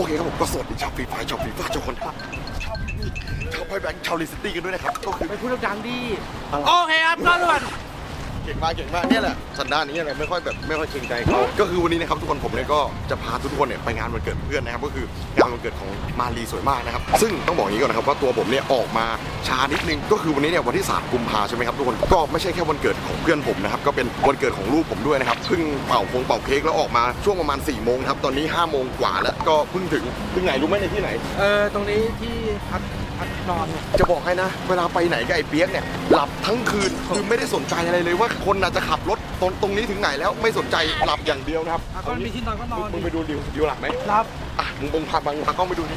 อเคครับผมก็สวัสดีชาวฟรีไฟชาวฟรีไฟชาวคนชาวชาวไพแบงค์ชาวลิสตี้กันด้วยนะครับก็คือ ไปพูดดังๆดิ โอเคครับก็ทุกคน เก่งมากเก่งมากเนี่ยแหละสันดานนี้อะไรไม่ค่อยแบบไม่ค่อยเกรงใจเขาก็คือวันนี้นะครับทุกคนผมเนี่ยก็จะพาทุกคนเนี่ยไปงานวันเกิดเพื่อนนะครับก็คืองานวันเกิดของมารีสวยมากนะครับซึ่งต้องบอกอย่างนี้ก่อนนะครับว่าตัวผมเนี่ยออกมาช้านิดนึงก็คือวันนี้เนี่ยวันที่ 3 กุมภาใช่ไหมครับทุกคนก็ไม่ใช่แค่วันเกิดของเพื่อนผมนะครับก็เป็นวันเกิดของลูกผมด้วยนะครับเพิ่งเป่าพงเป่าเค้กแล้วออกมาช่วงประมาณ4ี่โมงครับตอนนี้5้าโมงกว่าแล้วก็เพิ่งถึงถึงไหนรู้ไหมในที่ไหน เออตรงนี้ที่พัก พักนอนเนี่ยจะบอกให้นะ เวลาไปไหนกับไอ้เปียกเนี่ย หลับทั้งคืนคือไม่ได้สนใจอะไรเลยว่าคนน่ะจะขับรถตรงตรงนี้ถึงไหนแล้วไม่สนใจหลับอย่างเดียวนะครับอะก็มีที่นอนก็นอนมึงดิไปดูดิวดิวหลับไหมรับอะมึงมึงพาบังพากล้องไปดูดิ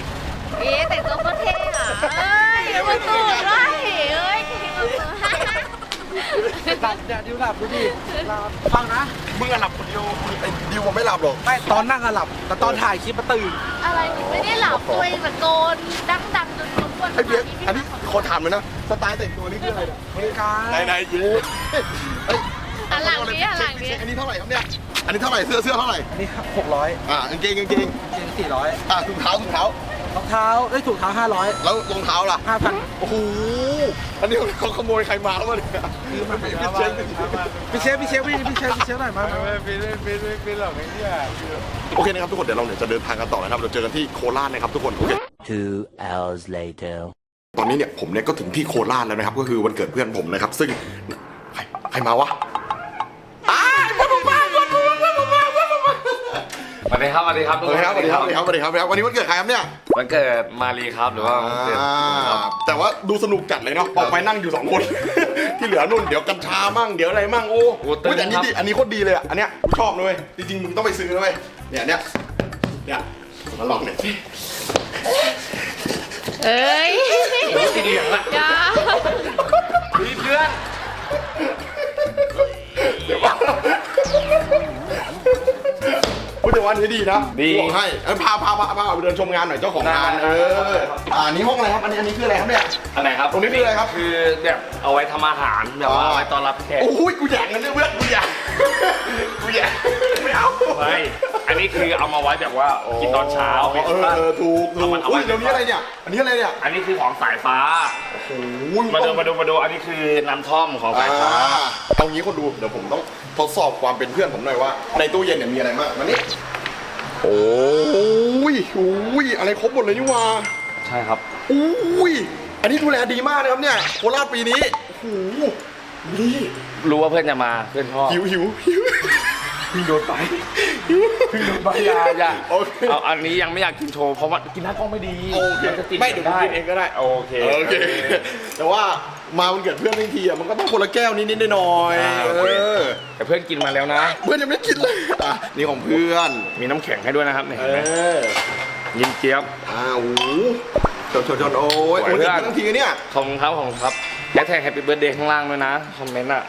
เอ๊ะแต่งตัวก็เท่อะเอ้ยอย่ามาตูดด้วยเอ้ยเท่มากหลับเนี่ยดิวหลับดูดิหลับฟังนะมึงอะหลับคนเดียวไอ้ดิวมันไม่หลับหรอกไม่ตอนนั่งอะหลับแต่ตอนถ่ายคลิปมาตื่นอะไรหนูไม่ได้หลับด้วยตะโกนดัง ไอ้เปียมากธิพี่อันนี้มาขอถามเลยนะ สไตล์แต่งตัวนี่คืออะไรเนี่ยบริการไหนไหนเย้เอ้ยหันหลังนี้หันหลังนี้อันนี้เท่าไหร่ครับเนี่ย อันนี้เท่าไหร่ เสื้อเสื้อเท่าไหร่ อันนี้หกร้อยอ่ากางเกงกางเกงเกงสี่ร้อยอ่าถุงเท้าถุงเท้ารองเท้าได้ยถูกเท้าห้าร้อยแล้วรองเท้าล่ะ ห้าพันโอ้โห อันนี้เขาขโมยใครมาแล้วมาเนี่ยซื้อมาพี่ให้เช็คพี่เชฟพี่เชฟพี่พี่เชฟพี่เชฟหน่อยมาเป็นเป็นเป็นเป็นหรอกไอ้เนี่ย โอเคนะครับทุกคนเดี๋ยวเราเนี่ยจะเดินทางกันต่อนะครับเราเจอกันที่โคราชนะครับทุกคน โอเค Two hours later. ตอนนี้เนี่ยผมเนี่ยก็ถึงที่โคราชแล้วนะครับ ก็คือวันเกิดเพื่อนผมนะครับ ซึ่งใครใครมาวะอ้ายเพื่อนผมมาเพื่อนผมมาเพื่อนผมมาเพื่อนผมมาสวัสดีครับสวัสดีครับสวัสดีครับสวัสดีครับสวัสดีครับสวัสดีครับสวัสดีครับวันนี้วันเกิดใครครับเนี่ยวันเกิดมารีครับหรือว่าวันเกิดผมครับแต่ว่าดูสนุกจัดเลยเนาะออกไปนั่งอยู่สองคน ที่เหลือนุ่นเดี๋ยวกัญชามั่งเดี๋ยวอะไรมั่งโอ้โอ้ตึงอุ๊ยแต่อันนี้ครับดีอันนี้โคตรดีเลยอะอันเนี้ยกูชอบเลยเว้ยจริงๆมึงต้องไปซื้อนะเว้ยเนี่ยเนี่ยเนี่ย มาลองหน่อยสิเอ้ยสีเหลืองอะอย่าพี่เพื่อน ว่าอันนี้ดีนะดีบอกให้เอ้ยพาพาพาพาไปเดินชมงานหน่อยเจ้าของงานได้ เอออ่านี่ห้องอะไรครับอันนี้อันนี้คืออะไรครับเนี่ย อันไหนครับตรงนี้คืออะไรครับคือแบบเอาไว้ทำอาหารแบบว่าเอาไว้ต้อนรับแขกโอ้ยกูแย่งกันเนี่ยเพื่อนกูแย่งกูแย่งไม่เอาไม่อันนี้คือเอามาไว้แบบว่ากินตอนเช้าเออเออถูกถูเอากมันเอาอุ้ไว้ยเดี๋ยวนี้อะไรเนี่ย อันนี้อะไรเนี่ยอันนี้คือของสายฟ้า โอ้ยมาดูมาดูมาดูอันนี้คือน้ำท่อมของสายฟ้าอ่าเอางี้คนดูเดี๋ยวผมต้องทดสอบความเป็นเพื่อนผมหน่อยว่า ในตู้เย็นเนี่ยมีอะไรบ้างมานี่ โอ้ยโอ้ยอะไรครบหมดเลยนี่หว่าใช่ครับอุ้ยอันนี้ดูแลดีมากนะครับเนี่ยโคราชปีนี้โอ้โหนี่รู้ว่าเพื่อนจะมาเพื่อนชอบหิวหิวหิวพึ่งโดนไปพึ่งโดนไปอย่าอย่าโอเคเอาอันนี้ยังไม่อยากกินโชว์เพราะว่ากินหน้ากล้องไม่ดีโอเคมันจะติดไม่เดี๋ยวผมกินเองก็ได้โอเคโอเค แต่ว่า มาวันเกิดเพื่อนทั้งทีอะมันก็ต้องคนละแก้วนิดๆหน่อยๆเออแต่เพื่อนกินมาแล้วนะ เพื่อนยังไม่กินเลยอะนี่ของเพื่อน มีน้ำแข็งให้ด้วยนะครับเนี่ยเอเห็นไหมอยินเจี๊ยบ อ้าวโอ้โหชนชนชนโอ้ยไหวโอ้ยเพื่เกิดอน เพื่อนทั้งทีเนี่ยขอบคุณครับขอบคุณครับแฮชแท็กแฮปปี้เบิร์ดเดย์ข้างล่างด้วยนะ คอมเมนต์อะ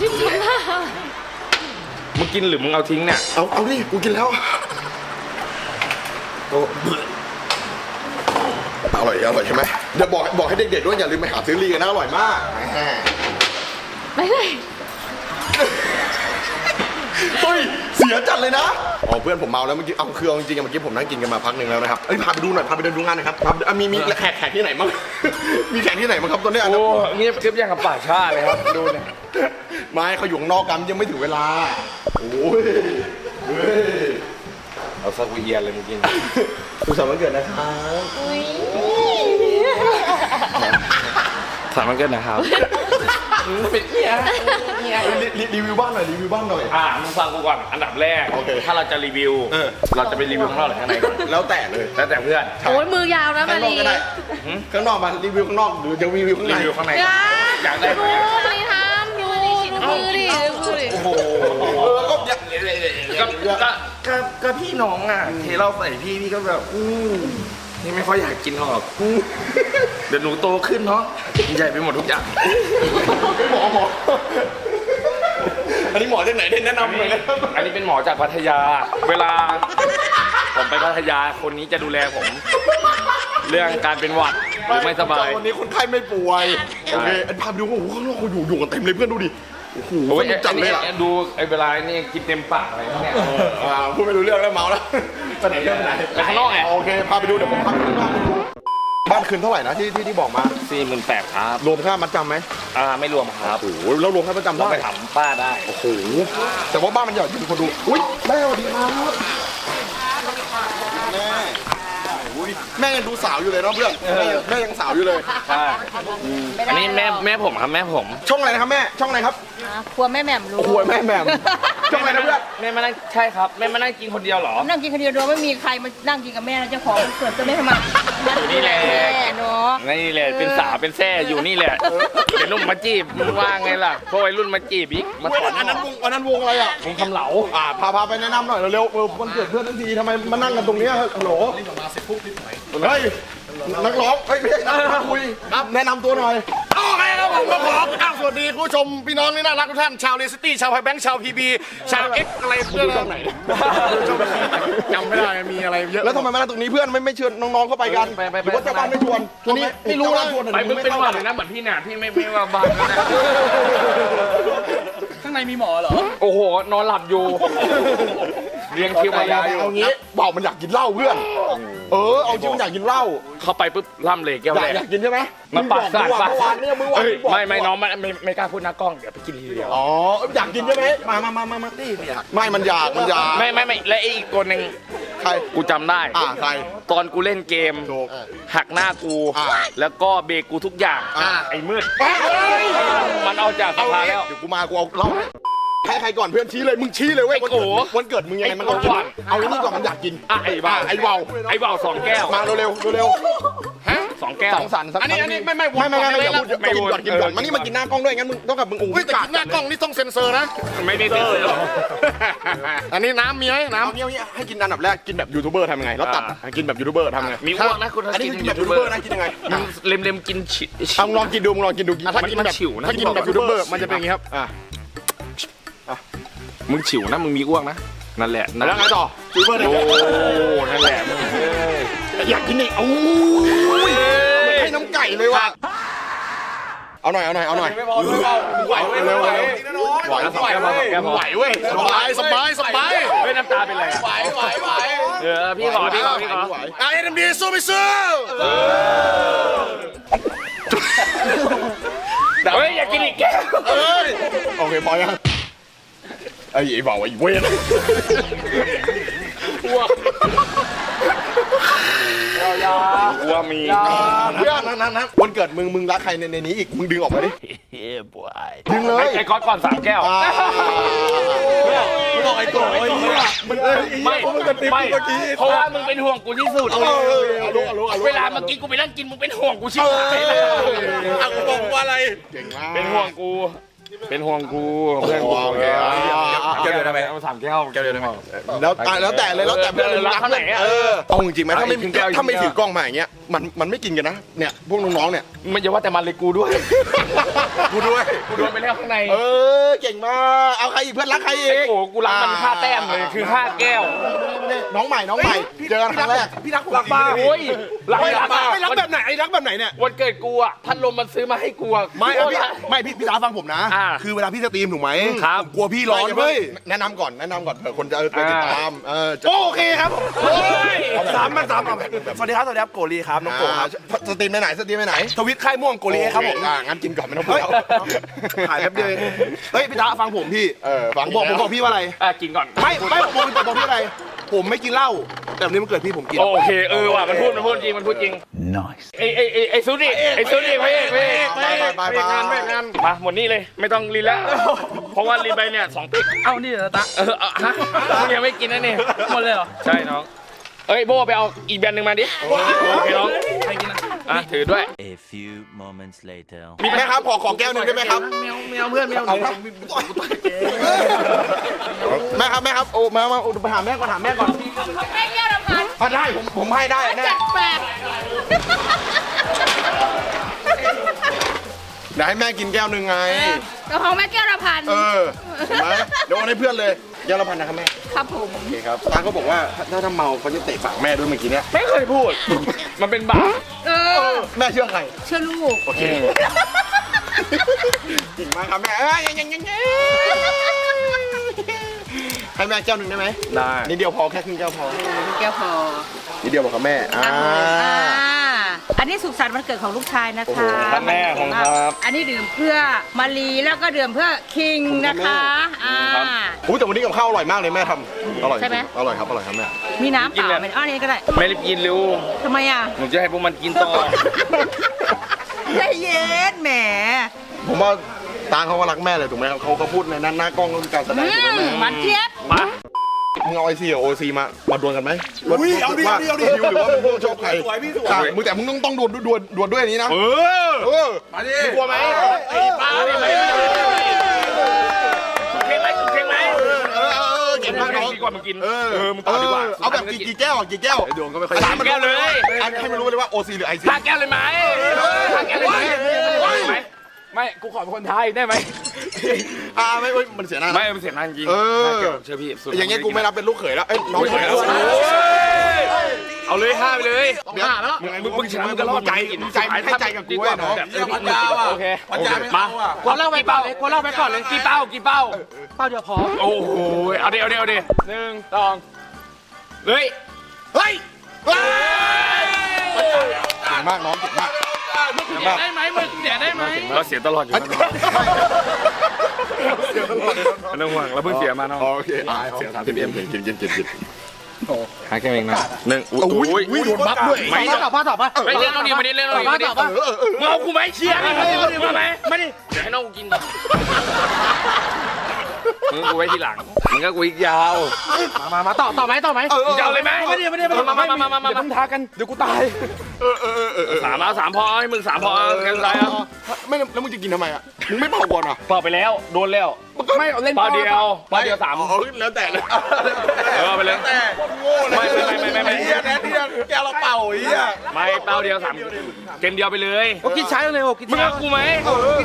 จริงๆนะมึงกินหรือมึงเอาทิ้งเนี่ย เอาเอาดิกูกินแล้วโอ้อ ร่อยอร่อยใช่ไหมเดี๋ยวบอกบอกให้เด็กๆด้วยอย่าลืมไปหาซื้อลีกันนะอร่อยมากแหมไปเลยเฮ้ยเสียจัดเลยนะอ๋อเพื่อนผมเมาแล้วเมื่อกี้เอาคือเอาจริงๆอะเมื่อกี้ผมนั่งกินกันมาพักหนึ่งแล้วนะครับเอ้ยพาไปดูหน่อยพาไปเดินดูงานหน่อยครับพาไปอะมีมีแขกแขกที่ไหนบ้าง มีแขกที่ไหนบ้างครับตอนเนี้ยโอ้เงียบเก็บอย่างกับป่าชาเลยครับดูเนี่ยไม่เขาอยู่ข้างนอกกันยังไม่ถึงเวลา โอ้ยเฮ้ยเอาซากุเอียนเลยมึงกินสุขสันต์วันเกิดนะครับ อุ้ย สามวันเกิดนะครับ เป็นเนียรีรีรีวิวบ้านหน่อยรีวิวบ้านหน่อย อ่ามึงฟังกูก่อน อันดับแรก โอเคถ้าเราจะรีวิว เออ เราจะไปรีวิวข้างนอกหรือข้างในก่อนแล้วแต่เลยแล้วแต่เพื่อน โอ้ยมือยาวนะมาข้างนอกรีก็ได้หืมข้างนอกมารีวิวข้างนอกหรือจะรีวิวข้างรีในวิวข้างในอก่อนย่าอยากได้ไหมดูนี่ทำดูดูมือดิดูมือดิโอ้โหเออก็อยากก็ก็ก็ก็พี่น้องอะเทเราใส่พี่พี่ก็แบบ อืม นี่ไม่ค่อยอยากกินหรอกอืมเดี๋ยวหนูโตขึ้นเนาะใหญ่ไปหมดทุกอย่างหมอหมออันนี้หมอจากไหนได้แนะนำหน่อยนะอันนี้เป็นหมอจากพัทยา เวลา ผมไปพัทยาคนนี้จะดูแลผม เรื่องการเป็นหวัดหรือไม่สบายวันนี้คนไข้ไม่ป่วยใช่โอเคอันพาไปดูโอ้โหข้างนอกเขาอยู่อยู่กันเต็มเลยเพื่อนดูดิโอ้โหโอ้ยสนุกจัดเลยอะอันนี้ดูไอ้เวลานี่กินเต็มปากอะไรพวกเนี้ยอ่าพูดไม่รู้เรื่องแล้วเมาแล้ว ไปไหนเพื่อนไปไหนไปข้างนอกไง โอเค พาไปดูเดี๋ยวผมพาไปดูบ้านดูบ้านคืนเท่าไหร่นะที่ที่ที่บอกมา สี่หมื่นแปดครับรวมค่ามัดจำไหมอ่าไม่รวมครับโอ้โหแล้วรวมค่ามัดจำต้องเท่าไหไปร่ถามป้าได้โอ้โหแต่ว่าบ้านมันใหญ่จริงคนดูอุ้ยแม่สวัสดีครับแม่อุ้ยแม่ยังดูสาวอยู่เลยเนาะเพื่อนแม่ยังแม่ยังสาวอยู่เลยใช่อันนี้แม่แม่ผมครับแม่ผม ช่องอะไรนะครับแม่ช่องอะไรครับ ครัวแม่แหม่มรู้โอ้โหแม่แหม่มช่องอะไรนะเพื่อนแม่มานั่งใช่ครับแม่มานั่งกินคนเดียวเหรอ นั่งกินคนเดียวโดยไม่มีใครมานั่งกินกับแม่นะเจ้าของเกิดจะไม่ทำไมอยู่นี่แหละแม่เนาะนี่แหละเป็นสาวเป็นแซ่อยู่นี่แหละเดี๋ยวนุ่มมาจีบมึงว่าไงล่ะพวกวัยรุ่นมาจีบอีกมาเว้ยสอนอันนั้นวงอันนั้นวงอะไรอะมึงคำเหลาอ่าพาพาไปแนะนำหน่อยเร็วๆเออวันเกิดเพื่อนทั้งทีทำไมมานั่งกันตรงเนี้ยฮัลโหลเฮ้ยนักร้องเฮ้ยไม่ใช่นักคุยแนะนำตัวหน่อยโอเคครับ ผมก็ขออ้าวสวัสดีคุณผู้ชมพี่น้องนี่น่ารักทุกท่านชาวเรซิตี้ชาวไฮแบงค์ชาวพีบีชาวเอ็กอะไรเพื่อนไหนจำไม่ได้มีอะไรเยอะแล้วทำไมมานั่งตรงนี้เพื่อนไม่ไม่เชิญน้องๆเข้าไปกันไปไปหไปรือว่าเจ้าบ้านไม่ชวนทีนี้ไม่รู้นะไปมึงเป็นหวัดเลยนะเหมือนพี่หนาที่ไม่ไม่ว่าบ้านนะข้างในมีหมอเหรอ โอ้โห นอนหลับอยู่ เรียงคิวมายาวอยู่เอางี้บอกมันอยากกินเหล้าเพื่อน เออเอาจริงมันอยากกินเหล้าเข้าไปปุ๊บล่ำเลยแก้วอยาแรกกอยากกินใช่ไหมมันปากสั่นมึงบอกปากเมื่อวานเนี่ยเมื่อวานเอ้ยบอกไม่ไม่น้องมันไม่ไม่กล้าพูดหน้ากล้องเดี๋ยวไปกินทีเดียวอ๋ออยากกินใช่ไหมมามามามามาดิไม่มันอยากมันอยากไม่ไม่ไม่และไอ้อีกตัวหนึ่งใครกูจำได้อ่าใครตอนกูเล่นเกมถูกหักหน้ากูอ่าแล้วก็เบรกกูทุกอย่างอ่าไอ้มืดเฮ้ยมันเอาจากสเอาภางี้แล้วเดี๋ยวกูมากูเอาเหล้า ให้ใครก่อนเพื่อนชี้เลยมึงชี้เลยเว้ยไอ้โกวันเกิดมึงยังไงมันต้องกินไอ้โกเอาไอ้นี่ก่อนมันอยากกินอะไอ้เบาไอ้เบาไอ้เบาสองแก้วมาเร็วๆเร็วฮะสองแก้ๆวสังสรรค์สักอันนี้อันนี้ไม่ไม่ไม่ไม่ไม่ไม่อย่าพูดไม่กินพูดก่อนกินก่อนเออมานี่มากินหน้ากล้องด้วยงั้นมึงต้องกับมึงอุ้งเฮ้ยแต่กินหน้ากล้องนี่ต้องเซ็นเซอร์นะไม่ได้เซ็นเซอร์หรอกอันนี้น้ำมีไหมน้เอาเนี้ยเอาเนี้ยให้กินอันดับแรกกินแบบยูทูบเบอร์ทำยังไงแล้วตัดอ่ากินแบบยูทูบเบอร์ทำไงมีอ้วกนะคุณอันนี้กินแบบยูทูบเบอร์นะกินยังไงมึงเล็มเล็มๆกินฉิเอามึงลองกินดูมึงลองกินดูอะถ้ากินมันแบบฉิวนะถ้ากินแบบยูทูบเบอร์มันจะเป็นอย่างนี้ครับอะ มึงฉิวนะมึงมีอ้วกนะนั่นแหละนั่นแล้วไงต่อยูทูบเบอร์เนี่ยโอ้นั่นแหละมึงอยากกินอีกเอาอุ้ยให้น้ำไก่เลยว่ะเอาหน่อยเอาหน่อยเอาหน่อยไม่พอไม่พอมึงไหวเร็วๆเร็วไหวสองแก้วพอสองแก้วพอำไหวเว้ยสบายสบายสบายเฮ้ยน้ำตาเป็นไรอะไหวไหวไหวเออพี่ขอพี่ขอพี่ขอไหวไอ้เอ็มดีสู้ไม่สู้เฮ้ยอยากกินอีกแก้วเอ้ยโอเคพอยัง ไอ้ไอ้บ่าวไอ้เวนอ้วกมีเพื่อนนั้นนั้นนั้นวันเกิดมึงมึงรักใครในในนี้อีกมึงดึงออกมาดิ Yeah, boy. ดึงเลย ไอ้ก๊อตก่อนสามแก้วอ่าบอกไอ้โกไอ้โกมันเอ้ยไม่มึงกระติบไม่เมื่อกี้เพราะว่ามึงเป็นห่วงกูที่สุดเออเอาลูกเอาลูกเอาลูกเวลาเมื่อกี้กูไปนั่งกินมึงเป็นห่วงกูชิบหายเลยอะกูบอกว่าอะไร เก่งมากเป็นห่วงกู เป็นห่วงกูเพื่อนกูโอเคอ่ะแก้วเดียวได้ไหมเอาสามแก้วแก้วเดียวได้ไหม แล้วอะแล้วแต่เลยแล้วแต่เพื่อนเลยรักเท่าไหร่อะเออเอาจริงๆไหมถ้าไม่อีกครึ่งแก้ว ถ้าไม่อีกครึ่ถืงอแก้วกล้องมาอย่างเงี้ยมันมันไม่กินกันนะเนี่ยพวกน้องๆเนี่ยมันอย่าว่าแต่มันเลยกูด้วย กูด้วย กูโดนไปแล้วข้างในเออเก่งมากเอาใครอีกเพื่อนรักใครอีกไอ้โอ้กูรักมันค่าแต้มเลยคือห้าแก้วนี่น้องใหม่น้องใหม่เจอกันครั้งแรกพี่รักผมรักบ้าโอ้ยรักไม่ไม่รัรักกบ้าไม่รักแบบไหนไอ้รักแบบไหนเนี่ยวันเกิดกูอะพัดลมมันซื้อมาให้กูอะไม่โคอะตรพี่รักไม่พี่พี่ตาฟังผมนะ อ่าคือเวลาพี่สตรีมถูกไหมครับกลัวพี่ร้อนไม่เว้ยแนะนำก่อนแนะนำก่อนเผื่อคนจะเออไปติดตามเออจะ โอเคครับสามมันสามเอาสวัสดีครับสวัสดีครับโกลีครับน้องโกครับอ่าสตรีมไปไหนสตรีมไปไหนทวิตค่ายม่วงโกลีครับผม อ่างั้นกินก่อนไม่ต้องพูดแล้วถ่ายแป๊บเดียวเองเฮ้ยพี่ตาฟังผมพี่เออฟังผมบอกผมบอกพี่ว่าอะไร อะกินก่อน ไม่ไม่ผมบอกบอกพี่อะไร ผมไม่กินเหล้าแต่วันนี้มันเกิดพี่ผมกิน โอเคเออว่ะมันพูดมันพูดจริงมันพูดจริง Nice. ไอ้ไอ้ไอ้ไอ้ซูดิไอ้ซูดิไปไปไปไปไปไปงานไม่งานมาหมดนี่เลยไม่ต้องรีแล้วเพราะว่ารีไปเนี่ยสองปิ๊กเอ้านี่เหรอตาเออเอาฮะมึงยังไม่กินนะนี่หมดเลยเหรอใช่น้องเอ้ยโบไปเอาอีกแบรนด์หนึ่งมาดิโอเคน้องใครกินอะอะถือด้วย A few moments later. มีไหมครับขอขอแก้วหนึ่งได้ไหมครับ แมวแมวเพื่อนแมวเอาครับแม่ ครับแม่ครับโอ้มามาโอ้ไปหาแม่ก่อนหาแม่ก่อนแม่แก้วละพันอะได้ผมผมให้ได้แน่จัดแปดเดี๋ยวให้แม่กินแก้วหนึ่งไง กระเพราแม่แก้วละพันเออเห็นไหมเดี๋ยวเอาให้เพื่อนเลยแก้วละพันนะครับแม่ ครับผม โอเคครับตาก็บอกว่าถ้าถ้าเมาเขาจะเตะปากแม่ด้วยเมื่อกี้เนี้ยไม่เคยพูด มันเป็นบาปเออแม่เชื่อใคร เชื่อลูก โอเคเก่งมากครับแม่เอ้ยยังยังยังยัง ให้แม่แก้วหนึ่งได้ไหมได้นิดเดียวพอแค่ครึ่งแก้วพอแก้วพอนิดเดียวบอกกับแม่อ่า อ่าอันนี้สุขสันต์วันเกิดของลูกชายนะโอ้โห คะครับแม่ของครับ อันนี้ดื่มเพื่อมารีแล้วก็ดื่มเพื่อคิงนะคะอ่า อุ้ยแต่วันนี้กับข้าวอร่อยมากเลยแม่ทำอร่อยใช่ไหม อร่อยครับอร่อยครับแม่มีน้ำเปล่าไหมอ้าวนี่ก็ได้ไม่รีบกินเร็วทำไมอะ หนูจะให้พวกมันกินต่อ ใจเย็นแหมผมว่า ตางเขาก็รักแม่เลยถูกไหมครับเขาเขาพูดในนั้นหน้ากล้องก็คือการแสดอืงถูกไหมมหวานเจี๊ยบมามึงเอาไอซีกับโอซีมามาดวลกันไหมอุ้ยเอาดิเอาดิเอาดิว่าหรือว่ามึงชอบใครสวยพี่สวยใช่มึงแต่มึงต้องต้องดวลดวลดวลด้วยอันนี้นะเออเออมาดิกลัวไหมไอ้ป้าดิเพลงไหมจุดเพลงไหมเออเออเออเก่งมากน้องดีกว่ามึงกินเออเออมึงต่อดีกว่าเอาแบบกี่กี่แก้วอะกี่แก้วดวงก็ไม่ค่อยอันนี้มันแก้วเลยอันนี้ให้มันรู้เลยว่าโอซีหรือไอซีห้าแก้วเลยไหมห้าแก้วเลยไหม ไหมไม่กูขอเป็นคนไทยได้ไหม อ่าไม่เว้ยมันเสียหน้านะ ไม่มันเสียงนานจริงเออห้าแก้วเชื่อพี่สุดอย่างเงี้ยกูไม่รับเป็นลูกเขยแล้วเอ้ยน้องเขยแล้วเอาเลยห้าไปเลยเดี๋ยวมึงมึงชนะมึงก็รอดใจมึงใจมึงให้ใจกับกูเว้ยน้องแบบเออพี่โอเคปัญญาไม่มาเอาอะกูเล่าไปก่อนเลยกูเล่าไปก่อนเลยกี่เป้ากี่เป้าเป้าเดียวพอโอ้โหเอาดิเอาดิเอาดิหนึ่งสองเฮ้ยเฮ้ยเฮ้ยเก่งมากน้องเก่งมาก เสียได้ไหมมึงเสียได้ไหมเราเสียตลอดอยู่นะไม่ต้องห่วงเราเพิ่งเสียมาเนาะโอเคเสียสามสิบเอ็มกินกินกินกินหาแค่เองนะหนึ่งอุ้อุ้ยยอุ้ยโดนบัฟด้วยไม่ตอบป่ะตอบป่ะไม่เล่นน้องนิวไม่ได้เล่นน้องนิวไม่ได้เออเออเออมึงเอากูไหมเชียร์นี่มาไหมไม่ดิเดี๋ยวให้น้องกูกินก่อน มึงกูไว้ทีหลังมึงก็กูอีกยาวมามามาต่อต่อไหมต่อไหมมึงจะเอาเลยไหมไม่ดิไม่ดิไม่ดิมามามามามาเดี๋ยวมึงท้ากันเดี๋ยวกูตายสามเอาสามพอให้มึงสามพอกันไรอะไม่แล้วมึงจะกินทำไมอะมึงไม่เผาก่อนอะเป่าไปแล้วโดนแล้วไม่เล่นเป่าเดียวเป่าเดียวสามอ๋อแล้วแต่เลยเออไปเลยโง่เลยไม่ไม่ไม่ไม่ไม่เฮียแทนที่จะแกเราเป่าเฮียไม่เป่าเดียวสามเกมเดียวไปเลยโอ้กินช้าเลยโอ้กินมึงช้าเอากูไหม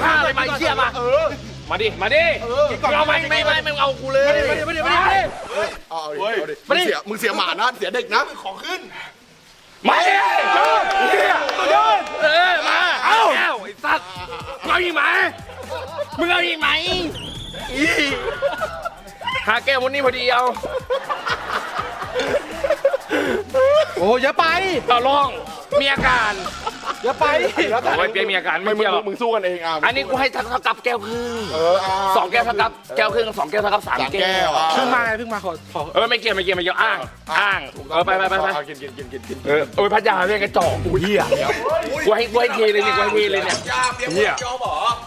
ฆ่าอะไรมาเชี่ยมาเออ มาดิ มาดิมึงเอาไหมไม่ไม่ไม่เอากูเลยไม่ดิไม่ดิไม่ดิไม่ดิเอาดิเอาดิมึงเสียมึงเสียหมานะเสียเด็กนะของขึ้นมาดิเออมาเอาไอ้สัตว์มึงเอาอีกไหมมึงเอาอีกไหมหาแก้ววันนี้พอดีเอาโอ้เยอะไปเอาลองมีอาการ เยอะไปโอ้ยเปียมีอาการไม่ไม่มึงเกี่ยวหรอก มึงสู้กันเองอะอันนี้กูให้เท่ากับแก้วครึ่งเอออ่าสองแก้วเท่ากับแก้วครึ่งสองแก้วเท่ากับสามสามแก้แก้ววอะเพิ่งมาไงเพิ่งมาขอขอเออไม่เกี่ยวไม่เกี่ยวไม่เกี่ยวอ้างอ้างเออไปไปไปไปกินกินกินกินกินเออโอ้ยพัทยาเรียกกระจอกกูเหี้ยกูให้กูให้เทเลยเนี่ยกูให้เทเลยเนี่ยเหี้ย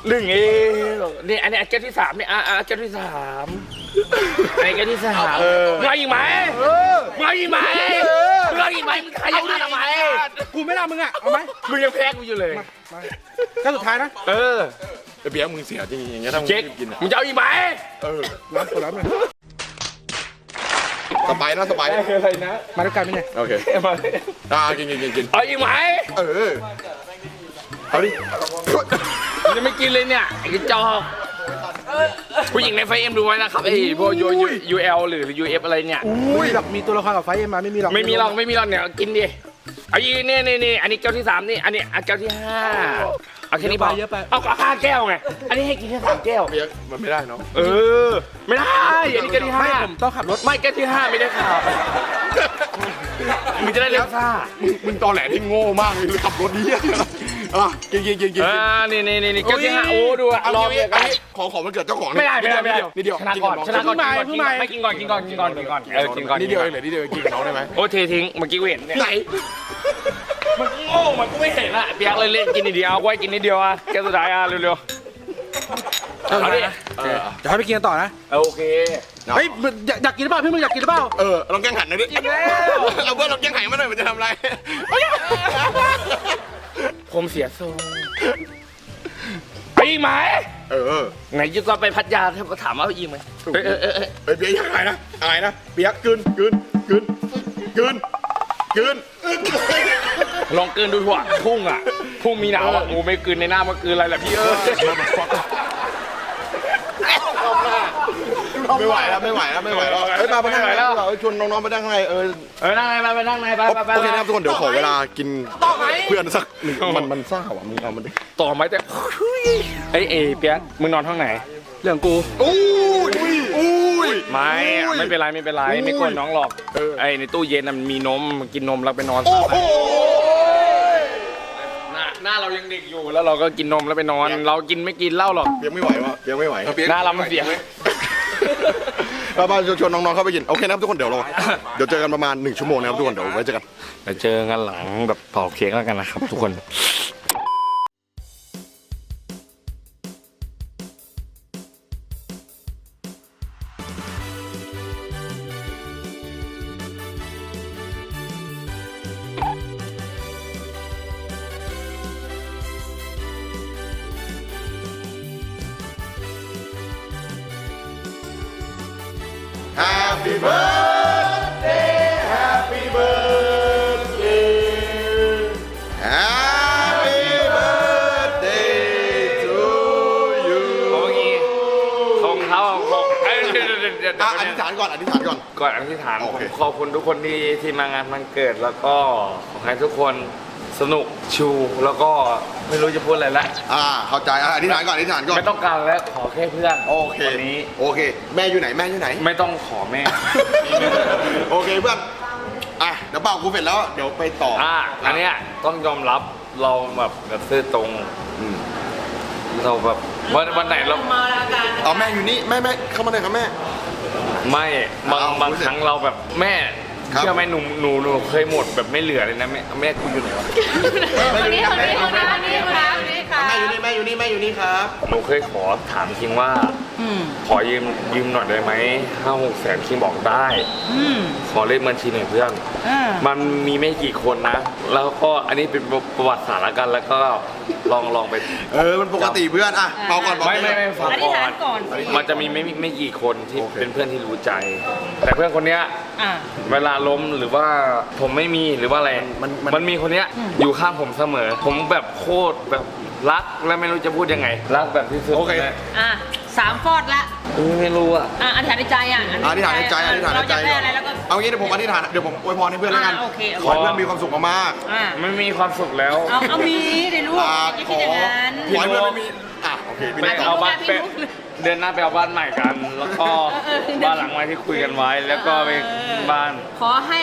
หนึ่งเองนี่อันนี้แก้วที่สามเนี่ยอะอะแก้วที่สาม อันนี้แก้วที่สามมึงเอาอีกไหมมึงเอาอีกไหมมึงเอาอีกไหมมึงขยันมาทำไมกูไม่น่ามึงอะ เอาไหมมึงยังแพ้กูอยู่เลย ก็สุดท้ายนะ เออไอ้เบียร์มึงเสียจริงๆอย่างเงี้ยถ้ามึงเช็ครีบกินอะมึงจะเอาอีกไหมเออรับกูรับเลยสบายนะสบายอะไรนะ มาด้วยกันไหมเนี่ยโอเคอ่ากินกินกินกินเอาอีกไหมเออเอาดิมึงจะไม่กินเลยเนี่ยไอ้กระจอก ผู้หญิงในไฟเอ็มดูไว้นะครับไอ้พวกยูยูเอลหรือยูเอฟอะไรเนี่ยอุ้ยหรอกมีตัวละครกับไฟเอ็มมาไม่มีหรอกไม่มีหรอกไม่มีหรอกเนี่ยกินดิเอาอีกนี่นี่นี่อันนี้แก้วที่สามนี่อันนี้อะแก้วที่ห้าเอาแค่นี้พอเอาก็ห้าแก้วไงอันนี้ให้กินแค่สามแก้วเบียร์มันไม่ได้เนาะเออ ไม่ได้อันนี้แก้วที่ห้าไม่ผมต้องขับรถไม่แก้วที่ห้าไม่ได้ข่าว มึงจะได้เลี้ยงซ่ามึงมึงตอแหลที่โง่มากเลยขับรถดีอะอะกินกินกินกินอ่านี่นี่นี่นี่แก้วที่ห้าโอ้ดูอะเอาลลอองงเดีเดียยววกักันนขอของมันเกิดเจ้าของไม่ได้ไม่ได้ไม่ได้นิดเดียวชนะก่อนชนะก่อนเพิ่งมาเพิ่งมาไม่กินก่อนกินก่อนกินก่อนกินก่อนเออกินก่อนนิดเดียวเองเหรอนิดเดียวกินกับน้องได้ไหมโอ้เททิ้งเมื่อกี้กูเห็นเนี่ยไหนมันโง่มันกูไม่เห็นอะเปียกเลยเล่นกินนิดเดียวเอาไว้กินนิดเดียวอะแก้วสุดท้ายอะเร็วๆ เอาดิเออเดี๋ยวให้ไปกินกันต่อนะโอเค เฮ้ยมึงอยากอยากกินหรือเปล่าพี่มึงอยากกินหรือเปล่า เออลองแกล้งหันหน่อยดิกินแล้วเอาเพื่อนลองแกล้งหันมาหน่อยมันจะทำอะไร ผมเสียทรงไปอีกไหมเออไหนยุก็ไปพัทยาถ้าถามว่าอีกไหมเออเออเออเออเฮ้ยเบียร์ยังไงนะอะไรนะเบียร์กลืนกลืนกลืนกลืนกลืนลองเกินดูถั่วพุ่งอะพุ่งมีหนาวอะกูไม่กลืนในหน้ามันกลืนอะไรล่ะพี่เออ ไม่ไหวแล้วไม่ไหวแล้วไม่ไหวแล้วเฮ้ยมาไปนั่งไหนแล้วชวนน้องๆไปนั่งข้างในเออเออนั่งในไปไปนั่งในไปไปไปโอเคนะครับทุกคนเดี๋ยวขอเวลากินเพื่อนสักหนึ่งมันมันซ่าว่ะมึงเอามันดิต่อไหมแต่เอ้ยเอเปียกมึงนอนห้องไหน เรื่องกูอุ้ยอุ้ยไม่ไม่เป็นไรไม่เป็นไรไม่กวนน้องหรอกไอ้ในตู้เย็นน่ะมันมีนมกินนมแล้วไปนอนโอ้โหหน้าหน้าเรายังเด็กอยู่แล้วเราก็กินนมแล้วไปนอน เรากินไม่กินเหล้าหรอกเปียกไม่ไหววะเปียกไม่ไหวหน้าเรามันเสีย เรามาชวนน้องๆเข้าไปกิน โอเคนะครับทุกคนเดี๋ยวเรา เดี๋ยวเจอกันประมาณ 1 ชั่วโมงนะครับทุกคน เดี๋ยวไว้เจอกัน เดี๋ยวเจอกันหลังแบบเผาเค้กแล้วกันนะครับทุกคน Happy birthday Happy birthday Happy birthday to you เอาอย่างงี้ของเขาของเอ้ยเดี๋ยวเดี๋ยวเดี๋ยวเดี๋ยวอะอธิษฐานก่อนอธิษฐานก่อน ก่อนอธิษฐานโอผมเคขอบคุณทุกคนที่ที่มางานมันเกิดแล้วก็ขอให้ทุกคน สนุกชูแล้วก็ไม่รู้จะพูดอะไรละอ่าเข้าใจอะอธิษฐานก่อนอธิษฐานก่อนไม่ต้องการแล้วขอแค่เพื่อนโอเควันนี้โอเค แม่อยู่ไหนแม่อยู่ไหน ไม่ต้องขอแม่ โอเคเพื่อนอะเดี๋ยวเป่ากูเสร็จแล้วเดี๋ยวไปต่อออะอันเนี้ยต้องยอมรับเราแบบแบบซื่อตรงอืมเราแบบวันวันไหนเราเอาแม่อยู่นี่แม่แม่เข้ามาเลยครับแม่ไม่บางเอาบางรู้สึกครั้งเราแบบแม่ ครับ เชื่อไหมหนูหนูหนูเคยหมดแบบไม่เหลือเลยนะแม่แม่กูอยู่ไหนวะคนนี้คนนี้คนนี้คนนี้คนนี้ค่ะแม่อยู่นี่แม่อยู่นี่แม่อยู่นี่ครับ หนูเคยขอถามคิงว่า ขอยืมยืมหน่อยได้ไหมห้าหกแสนคิงบอกได้ขอเลขบัญชีหน่อยเพื่อนมันมีไม่กี่คนนะ แล้วก็อันนี้เป็นประวัติศาสตร์ละกัน แล้วก็ลองลองไป เออ มันปกติเพื่อนอะเป่าก่อนเป่าไม่ไม่ไม่ฟังอธิษก่อฐานนก่อนมันจะมีไม่ไม่ไม่กี่คนที่เป็นเพื่อนที่รู้ใจ แต่เพื่อนคนเนี้ย อ่า เวลาล้มหรือว่าผมไม่มีหรือว่าอะไร มันมันมันมีคนเนี้ยอยู่ข้างผมเสมอ ผมแบบโคตรแบบรักและไม่รู้จะพูดยังไง รักแบบที่สุดโอเคลยอะ สามฟอดละเออไม่รู้อะ อะอธิษฐานในใจอะอธิษฐานในใจอธิษฐานในเราใจจะได้ก่ออะไรแล้วก็นเอางี้เดี๋ยวผมอธิษฐานเดี๋ยวผมอวยพรให้เพื่อนแล้วกัน อ่าโอเคโอเค ขอให้เพื่อนมีความสุขมากอะไม่มีความสุขแล้ว เอาเอามีเดี๋ยวลูๆกอ่าอย่าขคิดออย่างนั้น ขอให้เพื่อนไม่มีอะโอเคพี่ไปนุ๊กต่เอาอบ้านพี่ไปนุ๊กเดินหน้าไปเอาบ้านใหม่กัน แล้วก็บ้านหลังใหม่ที่คุยกันไว้ แล้วก็ไปบ้าน ขอให้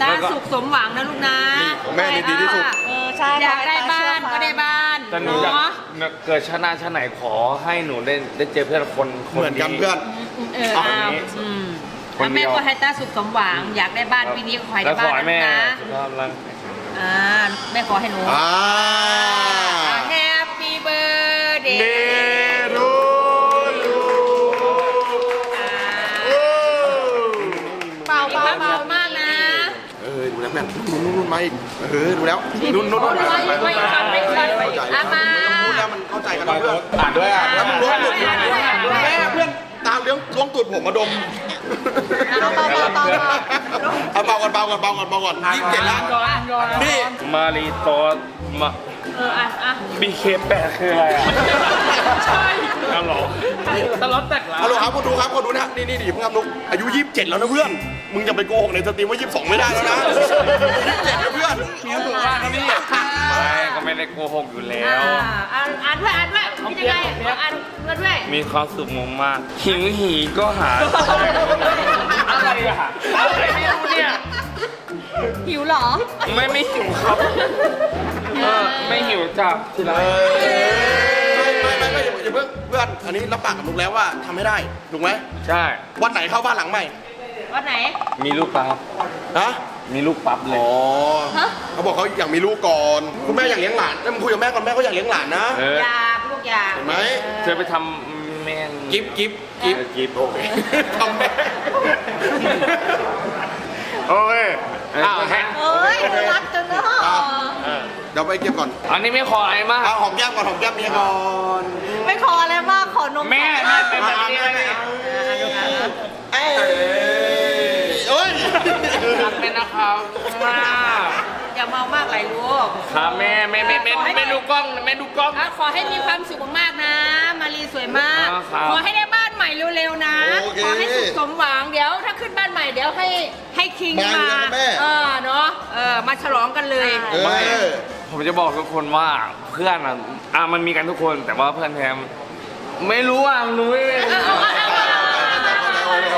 ตาสุขสมหวังนะลูกนะของแม่นี่ดีที่สุด เออใช่อยากได้บ้านก็ได้บ้านแต่หนูอยากเนาะเกิดชาติหนาชาติไหนขอให้หนูได้ได้เจอเพื่อนคนคนเหมือนกันดีเพื่อน เออเอาเอาอย่างนี้อืมคนแล้วแม่เดียว ก็ให้ตาสุขสมหวัง อยากได้บ้านปีนี้ก็ขอให้แล้ได้วขบ้าอนให้แม่นะสุขภาพร่างอ่าแม่ขอให้หนูอ่า แฮปปี้เบิร์ดเดเดย์รูยูเป่าเป่าเป่ามากนะเออดูแล้วแม่นู่นนู่นนู่นมาอีกเออดูแล้วนู่นนู่นนู่นไม่ไม่ไม่ไม่ไม่เข้าใจอามาพูดแล้วมั นเข้าใจกันแล้วเพื่อนอ่านด้วยอะแล้วมึงล้วงตูดแม่เพื่อนตามเลี้ยงล้วงตูดผมมาดมเอาเป่าเป่าเป่าเป่าเอาเบาก่อนเบาก่อนเบาก่อนเบาก่อนยี่สิบเจ็ดแล้วนี่มารีโตสมาเอออะอะบีเคแปดคืออะไรอะใช่ กันหรอตลอดแตกแล้วฮัลโหลครับคนดูครับคนดูนะนี่นี่ดิเพิ่งทำนุกอายุ 27 แล้วนะเพื่อน มึงจะไปโกหกในสตรีมว่า 22 ไม่ได้แล้วนะ27นะเพื่อนคิวถูกมากนะพี่ไม่ก็ไม่ได้โกหกอยู่แล้อ่าวอ่านอ่านด้วยอ่านด้วยคิดยังไงอ่านด้วยมีความสุขมากๆหิวหีก็หา อะไรอะอะไรไม่รู้เนี่ยหิวเหรอ ไม่ไม่หิวครับเออไม่หิวจ้ะที่รักไม่ อนอันนี้รับปากกับนุกแล้วว่าทำไม่ได้ถูกไหมใช่ วันไหนเข้าบ้านหลังใหม่วันไหน มีลูกปั๊บฮะมีลูกปั๊บเลย อ๋อฮะ เขาบอกเขาอยากมีลูกก่อนคุณแม่อยากเลี้ยงหลานแล้วมึงคุยกับแม่ก่อนแม่เขาอยากเลี้ยงหลานนะ เออ อยากลูกอยากเห็นไหม เธอไปทำแม่งกิฟกิฟกิฟเออกิฟโอเค ทำแม่ โอเค อ้าวแฮะเอ้ยรักจังเนาะเดี๋ยวไปเก็บก่อนอันนี้ไม่ขออะไรมาก เอาหอมแก้มก่อนหอมแก้มเมียก่อนไม่ขออะไรมากขอนมแม่แม่เป็นแบบนี้เลยเอ้ยเอ้ยรักแม่นะครับมากอย่าเมามากไหลลูกครับแม่แม่แม่แม่แม่ดูกล้องแม่ดูกล้องอะขอให้มีความสุขมากๆนะ มารีสวยมากอ่าครับขอให้ได้บ้าน ใหม่เร็วๆนะขอให้สุขสมหวังเดี๋ยว ถ้าขึ้นบ้านใหม่เดี๋ยวให้ให้คิงมาอยู่มาแล้วนะแม่ เออเนาะเออมาฉลองกันเลย เออ ไม่ ผมจะบอกทุกคนว่าเพื่อนอะอะมันมีกันทุกคนแต่ว่าเพื่อนแทมไม่รู้อะหนูไม่เอาเอาเอาเอาเอา